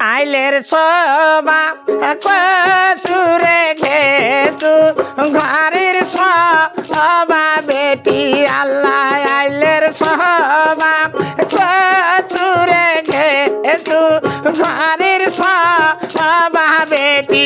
আইলের সবা কচুরে ঘেতু ঘরের সবা বেটি আল্লাহ আইলের সবা কচুরে ঘেতু ঘরের সবা বেটি।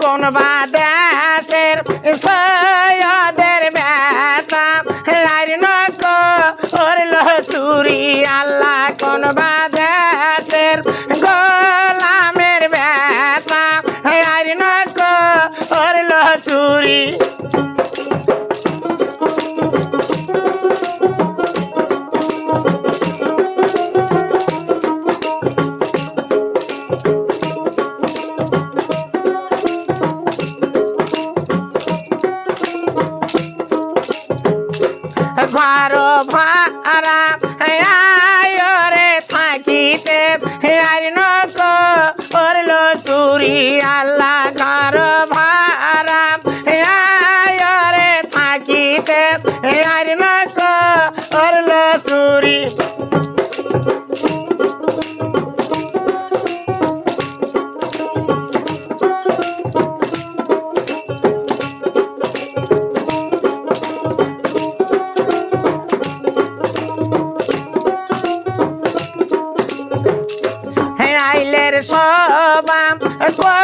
কোন বাদাসের সয়দের বেতা লাইন করল চুরি আল্লাহ, কোন বাদাসের গোলামের বেতা লাইন করল চুরি ভারা আয়রে থাকিতে আইন করল চুরি আল্লাহ ঘর সবা কচুরে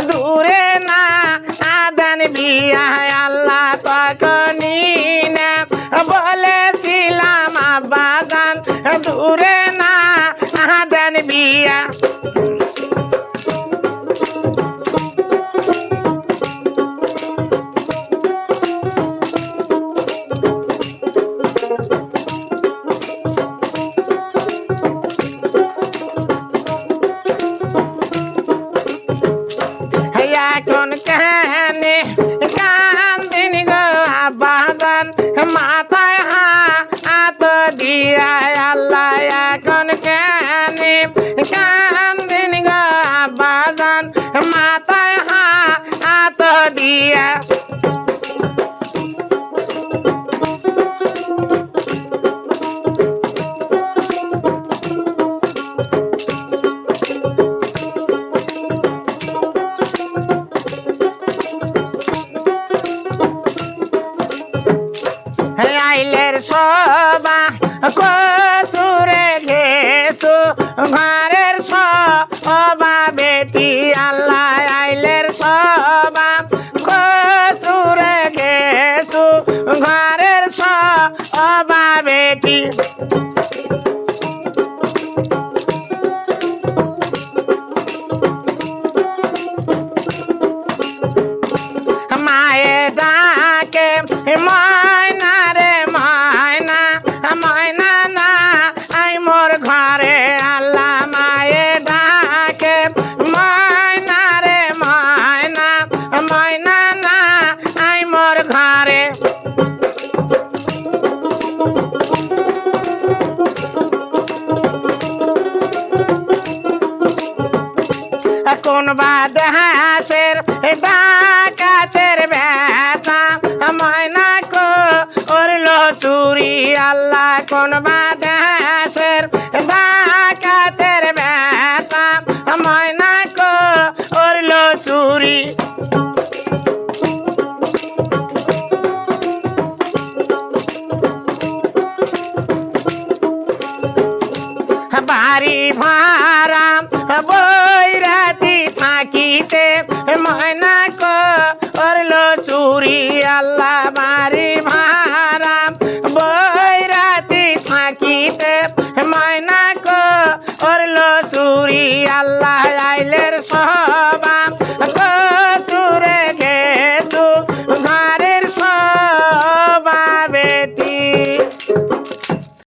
দূরে আইলের সবা বাদ হাসের ডাকাতের ব্যথা। ময়না কো করল চুরি আল্লাহ কোন বাদ হাসের। ময়না করল